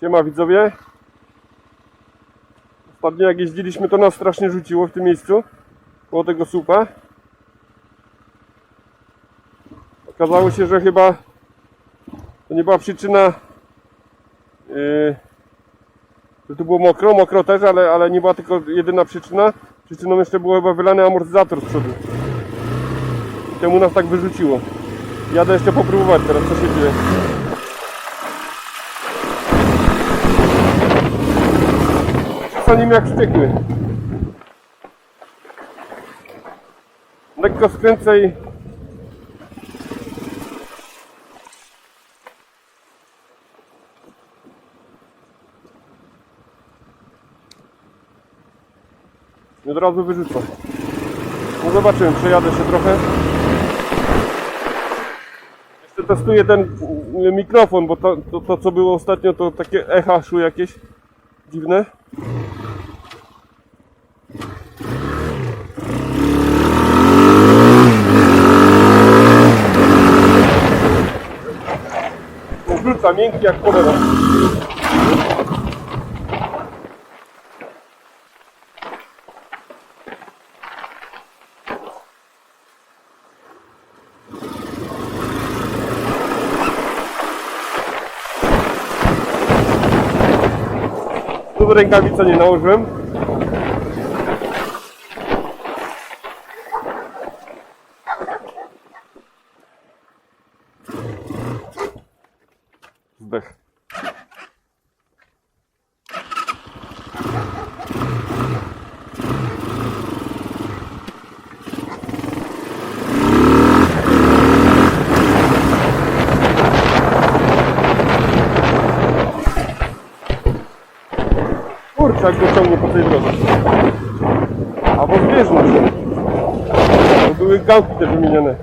Siema widzowie. Ostatnio jak jeździliśmy to nas strasznie rzuciło w tym miejscu. Koło tego słupa. Okazało się, że chyba to nie była przyczyna yy, że tu było mokro, mokro też, ale, ale nie była tylko jedyna przyczyna. Przyczyną jeszcze było chyba wylany amortyzator z przodu. I temu nas tak wyrzuciło. Jadę jeszcze popróbować teraz co się dzieje. Co nim jak wściekły. Lekko skręcę i i od razu wyrzucę. No zobaczymy, przejadę się trochę. Jeszcze testuję ten mikrofon, bo to, to, to co było ostatnio to takie echa szły jakieś dziwne. Wrzuca miękki jak cholera. Rękawica nie nałożyłem. как дешевле посоветоваться. А вот здесь лучше. Вот вы галки-то поменяны.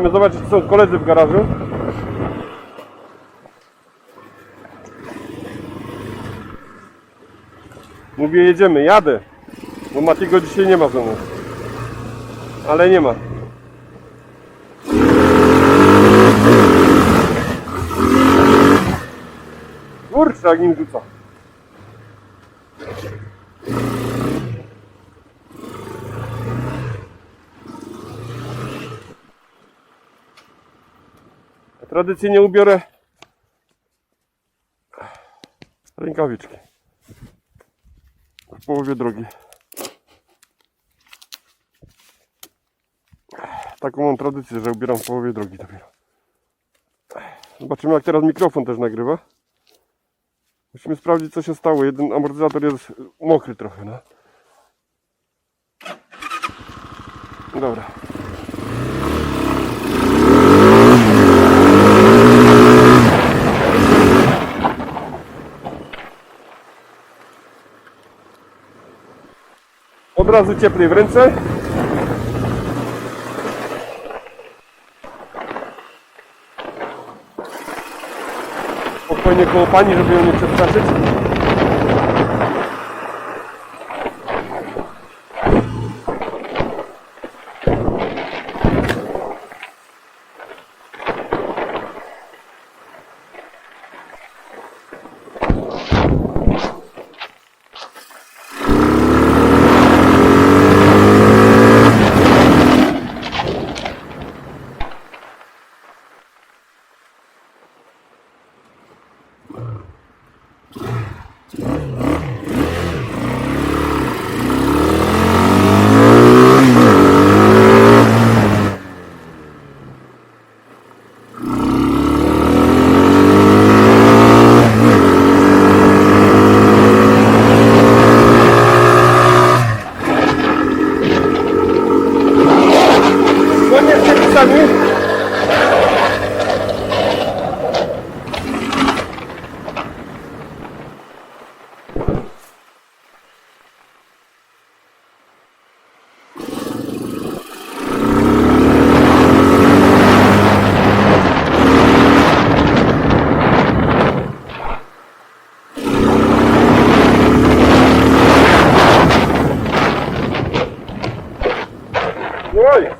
Idziemy zobaczyć, czy są koledzy w garażu. Mówię, jedziemy, jadę. Bo Matiego dzisiaj nie ma ze mną. Ale nie ma. Kurczę, jak nim rzuca. Tradycyjnie ubiorę rękawiczki w połowie drogi. Taką mam tradycję, że ubieram w połowie drogi dopiero. Zobaczymy jak teraz mikrofon też nagrywa. Musimy sprawdzić co się stało. Jeden amortyzator jest mokry trochę, no. Dobra. Razu cieplej w ręce. Spokojnie koło pani, żeby ją nie przestraszyć.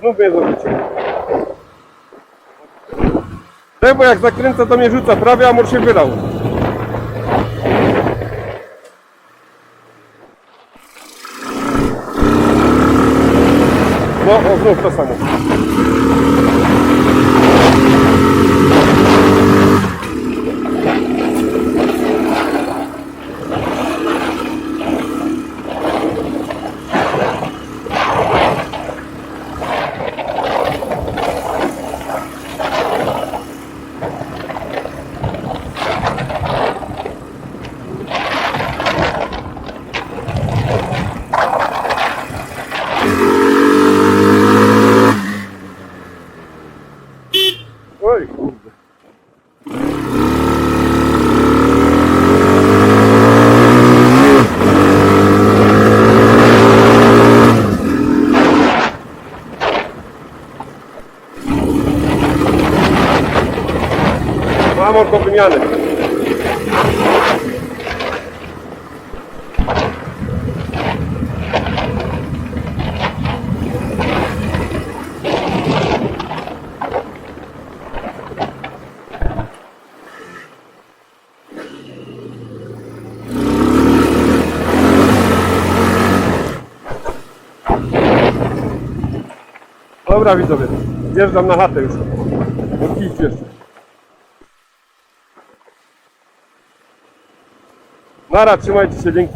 Zrobicie. Tak, bo jak zakręca, to mnie rzuca prawie, a mur się wylał. No, o, znów to samo. Mam do wymiany. Dobra widzowie, wjeżdżam na chatę już. Kijów jeszcze. Nara, trzymajcie się, dzięki.